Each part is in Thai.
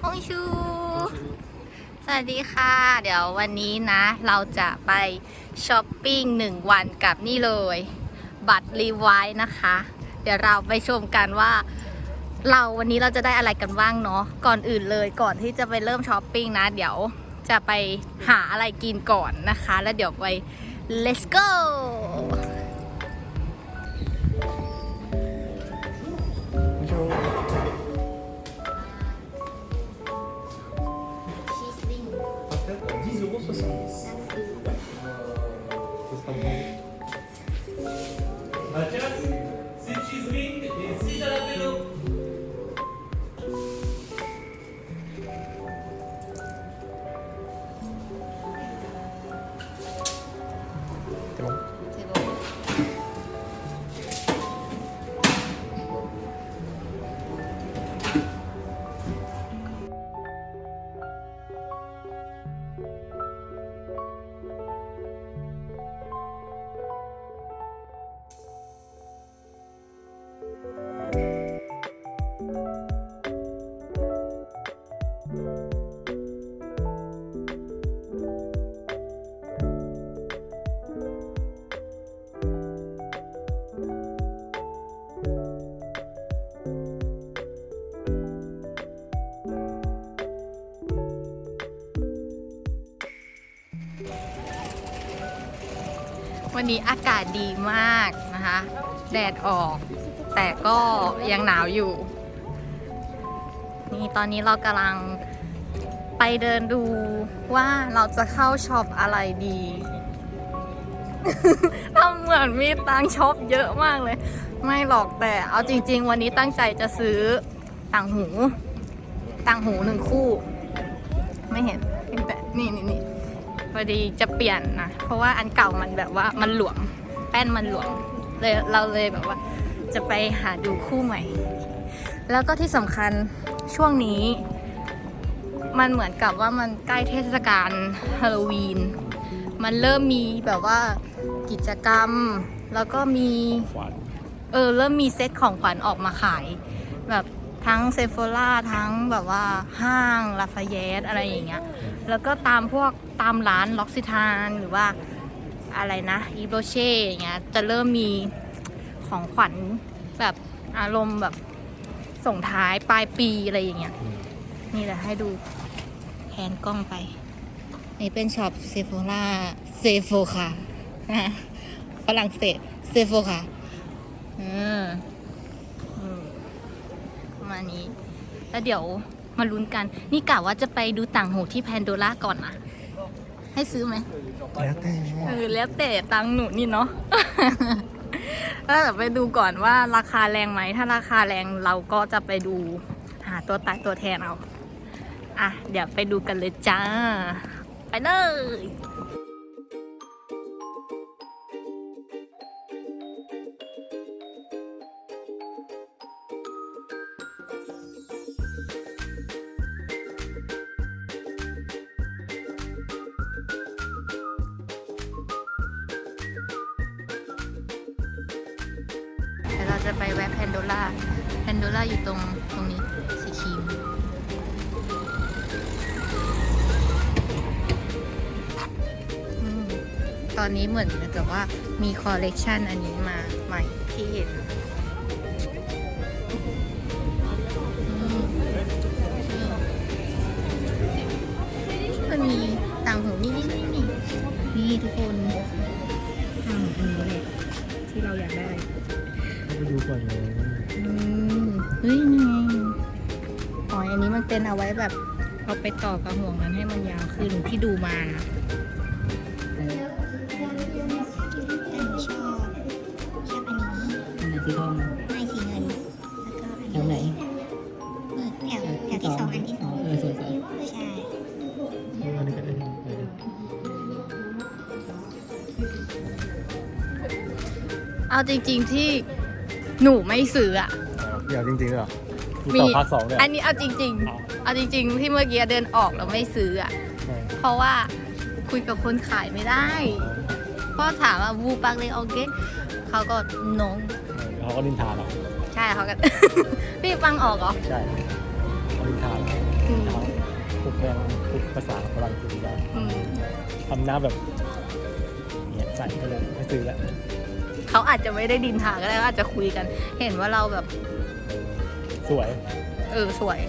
โอ้ยชู สวัสดีค่ะ เดี๋ยววันนี้นะ เราจะไปช้อปปิ้งหนึ่งวันกับนี่เลย บัตรรีไวนะคะ เดี๋ยวเราไปชมกันว่า เราวันนี้เราจะได้อะไรกันบ้างเนาะก่อนอื่นเลยก่อนที่จะไปเริ่มช้อปปิ้งนะ เดี๋ยวจะไปหาอะไรกินก่อนนะคะ แล้วเดี๋ยวไป let's go วันนี้อากาศดีมากนะคะ แดดออก แต่ก็ยังหนาวอยู่ นี่ตอนนี้เรากำลังไปเดินดูว่าเราจะเข้าช็อปอะไรดีทำเหมือนมีตังช็อปเยอะมากเลย ไม่หรอกแต่เอาจริง ๆ วันนี้ตั้งใจจะซื้อต่างหู ต่างหูหนึ่งคู่ ไม่เห็นเห็นแต่นี่นี่นี่ พอดีจะเปลี่ยนนะ เพราะว่าอันเก่ามันแบบว่ามันหลวม แป้นมันหลวมเลยเราเลยแบบว่า จะไปหาดูคู่ใหม่ แล้วก็ที่สำคัญช่วงนี้ มันเหมือนกับว่ามันใกล้เทศกาลฮาโลวีน มันเริ่มมีแบบว่ากิจกรรม แล้วก็มีเออเริ่มมีเซ็ตของขวัญออกมาขาย แบบ ทั้งเซฟ h ล่าทั้งแบบว่าห้างลาฟาเยตอะไรอย่างเงี้ยแล้วก็ตามพวกตามร้านล็อกซิทานหรือว่าอะไรนะอีโบเช่อย่างเงี้ยจะเริ่มมีของขวัญแบบอารมณ์แบบส่งท้ายปลายปีอะไรอย่างเงี้ยนี่แหละให้ดูแทนกล้องไป นี่เป็นช็อปเซฟ h ล่าเซฟค่ะฝรั่งเศสเซฟค่ะ อืมอืมประมา ณนี้ แล้วเดี๋ยวมาลุ้นกัน นี่กะว่าจะไปดูต่างหูที่แพนโดล่าก่อนนะให้ซื้อไหมแล้วแต่เออแล้วแต่ตังค์หนูนี่เนาะ แล้วเดี๋ยวไปดูก่อนว่าราคาแรงไหม ถ้าราคาแรงเราก็จะไปดูหาตัวตายตัวแทนเอา อะ เดี๋ยวไปดูกันเลยจ้า ไปเลย จะไปแวะแพนโดล่าแพนโดล่าอยู่ตรงตรงนี้สีครีมอืมตอนนี้เหมือนกับว่ามีคอลเลกชันอันนี้มาใหม่ที่เห็น เป็นเอาไว้แบบเอาไปต่อกับห่วงนั้นให้มันยาวขึ้นที่ดูมานะแต่หนูชอบชอบอันนี้อันไหนสีทองไม่สีเงินแถแล้ววไหนก็แถวแถวที่สองอันที่สองเออสวยสวยใช่เอออันนี้ก็ได้เออเอาจริง ๆที่หนูไม่ซื้ออะเดี๋ยวจริงๆเหรอมีมีต่อภาคสองเลยอันนี้เอาจริง ๆ เอาจริง ๆ ที่เมื่อกี้เดินออกแล้วไม่ซื้ออะใช่เพราะว่าคุยกับคนขายไม่ได้เพราะถามว่าวูปักเลยโอเคเขาก็นงเขาก็นินทาเราใช่เขาก็ พี่ฟังออกเหรอ ใช่นินทาอืมพูดแม่งพูดภาษาฝรั่งเศสได้อืมทำหน้าแบบเนี่ยใส่ก็เลยไม่ซื้อละเขาอาจจะไม่ได้ดินทาก็ได้อาจจะคุยกัน เห็นว่าเราแบบ สวย เออ สวย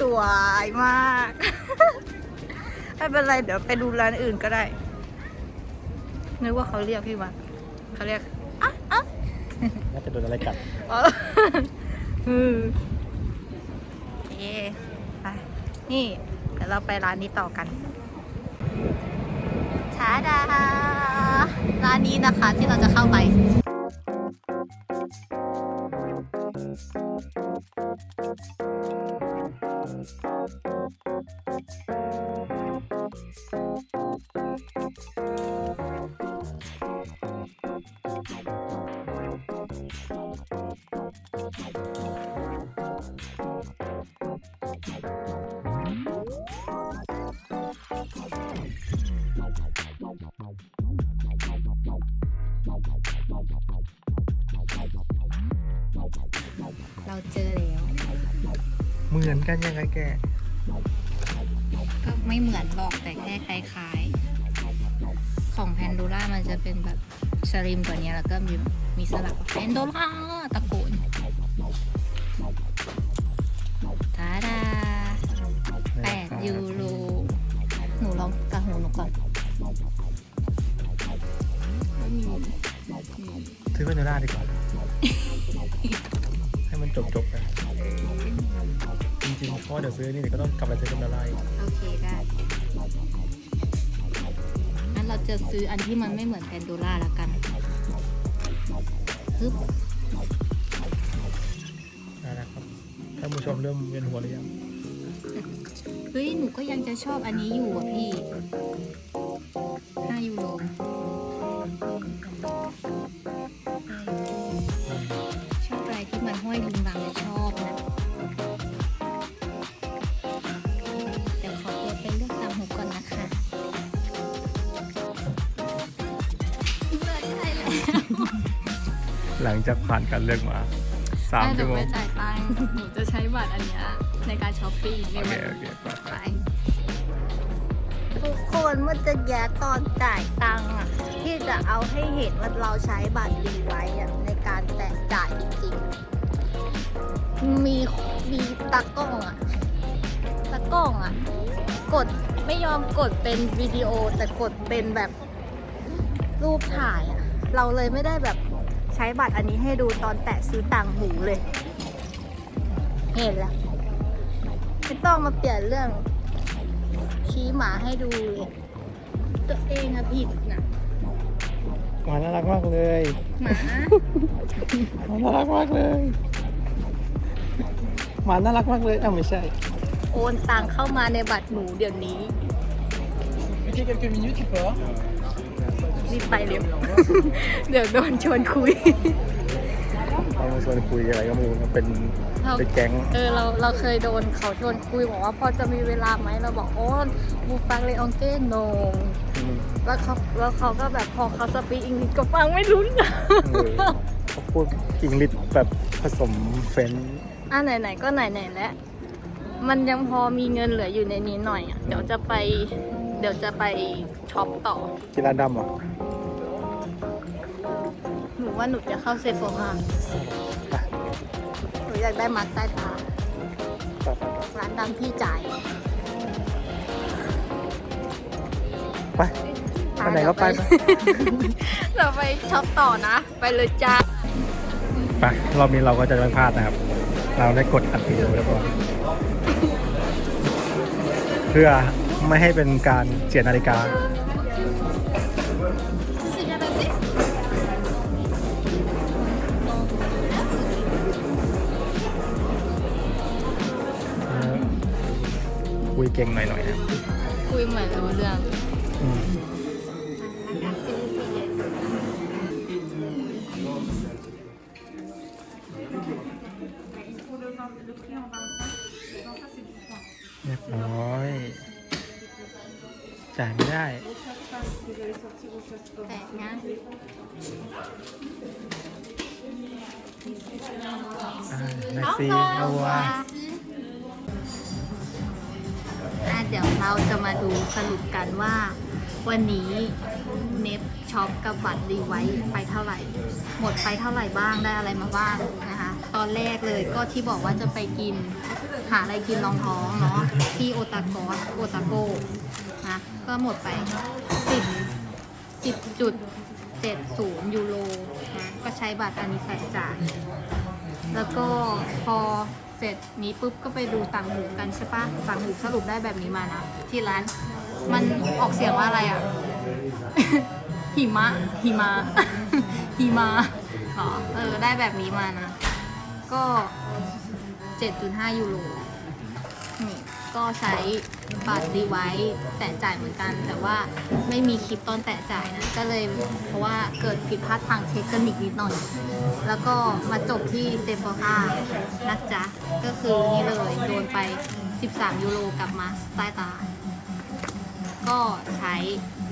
สวยมาก ไม่เป็นไร เดี๋ยวไปดูร้านอื่นก็ได้ นึกว่าเขาเรียกพี่มาเขาเรียกอะอะน่าจะโดนอะไรกัดอ๋ออืมโอเคไปนี่ เดี๋ยวเราไปร้านนี้ต่อกันชาดาร้านนี้นะคะที่เราจะเข้าไป เราเจอแล้ว เหมือนกันยังไงแก ก็ไม่เหมือนหรอกแต่แค่คล้ายๆ ของแพนโดล่ามันจะเป็นแบบสลิมกว่านี้แล้วก็มีมีสลักแพนโดล่าตะโกนทาดาแปดยูโรหนูลองกระหูหนูก่อนไม่มีอืมซื้อเวโนล่าดีกว่าให้มัน จบจบๆไปจริงๆเพราะว่าเดี๋ยวซื้อนี่เดี๋ยวก็ต้องกลับไปซื้อกับดาราอีกโอเคได้งั้นเราจะซื้ออันที่มันไม่เหมือนแพนโดล่าแล้วกันฮึบนะครับท่านผู้ชมเริ่มเวียนหัวหรือยังเฮ้ยหนูก็ยังจะชอบอันนี้อยู่อะพี่5ยูโร หลังจากผ่านการเลือกมาสามได้ชั่วโมง ไม่จ่ายตังค์หนูจะใช้บัตรอันเนี้ยในการช้อปปิ้งโอเคโอเคไปไปทุกคนเมื่อจะแย่ตอนจ่ายตังค์อะที่จะเอาให้เห็นว่าเราใช้บัตรรีไว้อะในการแตะจ่ายจริงๆมีมีตากล้องอะตากล้องอะกดไม่ยอมกดเป็นวิดีโอแต่กดเป็นแบบรูปถ่ายอะเราเลยไม่ได้แบบ ใช้บัตรอันนี้ให้ดูตอนแตะซื้อต่างหูเลย เห็นแล้วไม่ต้องมาเปลี่ยนเรื่อง ชี้หมาให้ดูเลยตัวเองอะผิดนะหมาน่ารักมากเลยหมาหมาน่ารักมากเลยหมาน่ารักมากเลยอ้าวไม่ใช่ โอนตังเข้ามาในบัตรหนูเดี๋ยวนี้ Mettez quelques minutes, tu peux voir รีบไปเร็วเดี๋ยวโดนชวนคุย เรามาชวนคุยอะไรก็ไม่รู้มันเป็นเรา เป็นแก๊งเออเราเราเคยโดนเขาชวนคุยบอกว่าพอจะมีเวลาไหมเราบอกโอ้บูปังเลอองเก้โนอืมแล้วเขาแล้วเขาก็แบบพอเขาสปีกอังกฤษก็ฟังไม่รู้เรื่องเออเขาพูดอังกฤษแบบผสมเฟรนช์อะไหนๆก็ไหนๆแล้วมันยังพอมีเงินเหลืออยู่ในนี้หน่อยอะเดี๋ยวจะไป เดี๋ยวจะไปช็อปต่อกีฬาดำเหรอหนูว่าหนูจะเข้าเซฟโฟมาไปหนูอยากได้มาร์คใต้ตาไปไปร้านดำพี่จ่ายไปไปไหนก็ไปไปเดี๋ยวไปช็อปต่อนะ ไปเลยจ้า ไปรอบนี้เราก็จะไม่พลาดนะครับ เราได้กดอัดวิดีโอแล้วก็เพื่อ ไม่ให้เป็นการเสียนาฬิกา คุยเก่งหน่อยๆนะคุยเหมือนรู้เรื่อง แต่งานอ่านาซีเอาวาอะเดี๋ยวเราจะมาดูสรุปกันว่า วันนี้เน็บช็อปกับบัตรรีไว้ไปเท่าไหร่ หมดไปเท่าไหร่บ้างได้อะไรมาบ้างนะคะ ตอนแรกเลยก็ที่บอกว่าจะไปกิน หาอะไรกินรองท้องเนาะที่โอตากอสโอตาโกนะก็หมดไปสิบ สิบจุดเจ็ดศูนย์ยูโรนะก็ใช้บัตรอันนี้ใส่จ่าย แล้วก็พอเสร็จนี้ปุ๊บก็ไปดูต่างหูกันใช่ปะต่างหูสรุปได้แบบนี้มานะ ที่ร้านมันออกเสียงว่าอะไรอะ หิมะ หิมะหิมะเหรอเออ ได้แบบนี้มานะ ก็ 7.5 ยูโร ก็ใช้บัตรดีไว้แต่จ่ายเหมือนกัน แต่ว่าไม่มีคลิปตอนแตะจ่ายนะ ก็เลยเพราะว่าเกิดผิดพลาดทางเทคนิคนิดหน่อย แล้วก็มาจบที่เซฟโฟค่านะจ๊ะ ก็คือนี่เลยโดนไป 13 ยูโรกลับมาสใต้ตา ก็ใช้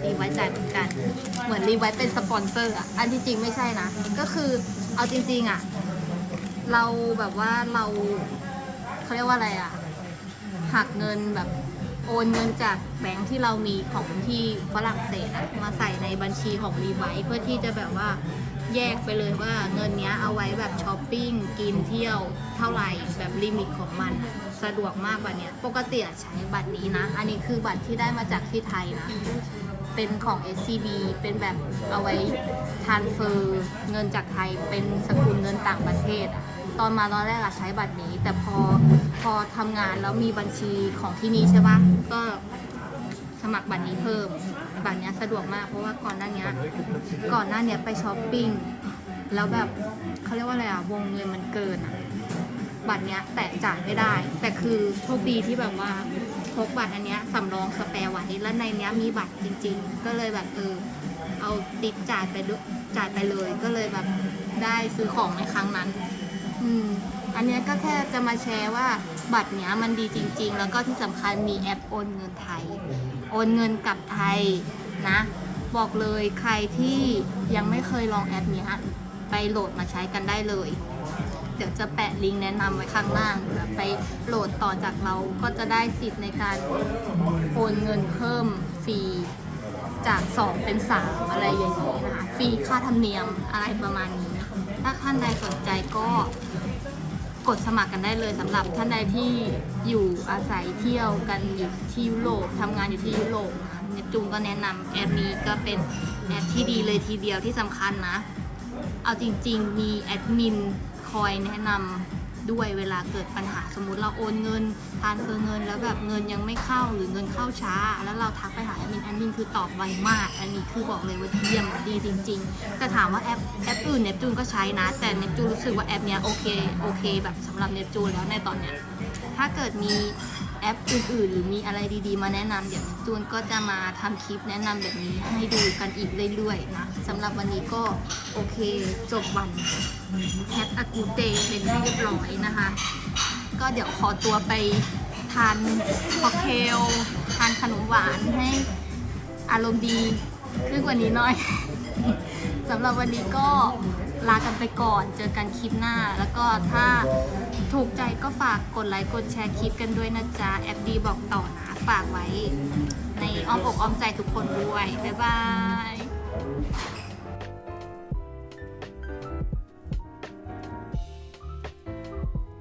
รีไว้จ่ายเหมือนกัน เหมือนรีไว้เป็นสปอนเซอร์อะ อันที่จริงไม่ใช่นะ ก็คือเอาจริง ๆ อะ เราแบบว่าเราเขาเรียกว่าอะไรอะ หักเงินแบบโอนเงินจากแบงค์ที่เรามีของที่ฝรั่งเศสอะมาใส่ในบัญชีของรีไวเพื่อที่จะแบบว่าแยกไปเลยว่าเงินเนี้ยเอาไว้แบบช้อปปิ้งกินเที่ยวเท่าไหร่แบบลิมิตของมันสะดวกมากกว่าเนี้ยปกติอะใช้บัตรนี้นะ อันนี้คือบัตรที่ได้มาจากที่ไทยนะ เป็นของ SCB เป็นแบบเอาไว้ทานเฟอร์เงินจากไทยเป็นสกุลเงินต่างประเทศอะตอนมาตอนแรกอะใช้บัตรนี้ แต่พอพอทำงานแล้วมีบัญชีของที่นี่ใช่ปะก็สมัครบัตรนี้เพิ่ม บัตรเนี้ยสะดวกมากเพราะว่าก่อนหน้าเนี้ยก่อนหน้าเนี้ยไปช้อปปิ้งแล้วแบบเขาเรียกว่าอะไรอะวงเงินมันเกินอะบัตรเนี้ยแตะจ่ายไม่ได้ แต่คือโชคดีที่แบบว่า พกบัตรอันเนี้ยสำรองสแปร์ไว้แล้วในเนี้ยมีบัตรจริง ๆ ก็เลยแบบเออเอาติ๊กจ่ายไปด้วยจ่ายไปเลยก็เลยแบบได้ซื้อของในครั้งนั้น อืม อันเนี้ยก็แค่จะมาแชร์ว่าบัตรเนี้ยมันดีจริง ๆ แล้วก็ที่สำคัญมีแอปโอนเงินไทย โอนเงินกลับไทยนะ บอกเลยใครที่ยังไม่เคยลองแอปเนี้ยไปโหลดมาใช้กันได้เลย เดี๋ยวจะแปะลิงก์แนะนำไว้ข้างล่างเผื่อไปโหลดต่อจากเราก็จะได้สิทธิ์ในการโอนเงินเพิ่มฟรีจาก 2 เป็น 3 อะไรอย่างนี้นะคะฟรีค่าธรรมเนียมอะไรประมาณนี้ ถ้าท่านใดสนใจก็กดสมัครกันได้เลยสำหรับท่านใดที่อยู่อาศัยเที่ยวกันอยู่ที่ยุโรปทำงานอยู่ที่ยุโรปนะคะเนปจูนก็แนะนำแอปนี้ก็เป็นแอปที่ดีเลยทีเดียวที่สำคัญนะ เอาจริง ๆ มีแอดมิน คอยแนะนำด้วยเวลาเกิดปัญหาสมมติเราโอนเงินทานเฟอร์เงินแล้วแบบเงินยังไม่เข้าหรือเงินเข้าช้า แล้วเราทักไปหาแอดมินแอดมินคือตอบไวมาก อันนี้คือบอกเลยว่าเยี่ยมดีจริง ๆ แต่ถามว่าแอปแอปอื่นเนปจูนก็ใช้นะ แต่เนปจูนรู้สึกว่าแอปเนี้ยโอเคโอเค แบบสำหรับเนปจูนแล้วในตอนเนี้ยถ้าเกิดมี แอปอื่นๆ หรือมีอะไรดีๆ มาแนะนำเดี๋ยวจูนก็จะมาทำคลิปแนะนำแบบนี้ให้ดูกันอีกเรื่อยๆนะสำหรับวันนี้ก็โอเคจบวันแฮปอะกูเตเป็นที่เรียบร้อยนะคะ ก็เดี๋ยวขอตัวไปทานค็อกเทลทานขนมหวานให้อารมณ์ดีขึ้นกว่านี้หน่อย สำหรับวันนี้ก็ ลากันไปก่อน เจอกันคลิปหน้า แล้วก็ถ้าถูกใจก็ฝากกดไลค์กดแชร์คลิปกันด้วยนะจ๊ะแอปดีบอกต่อนะ ฝากไว้ในอ้อมอกอ้อมใจทุกคนด้วย บ๊ายบาย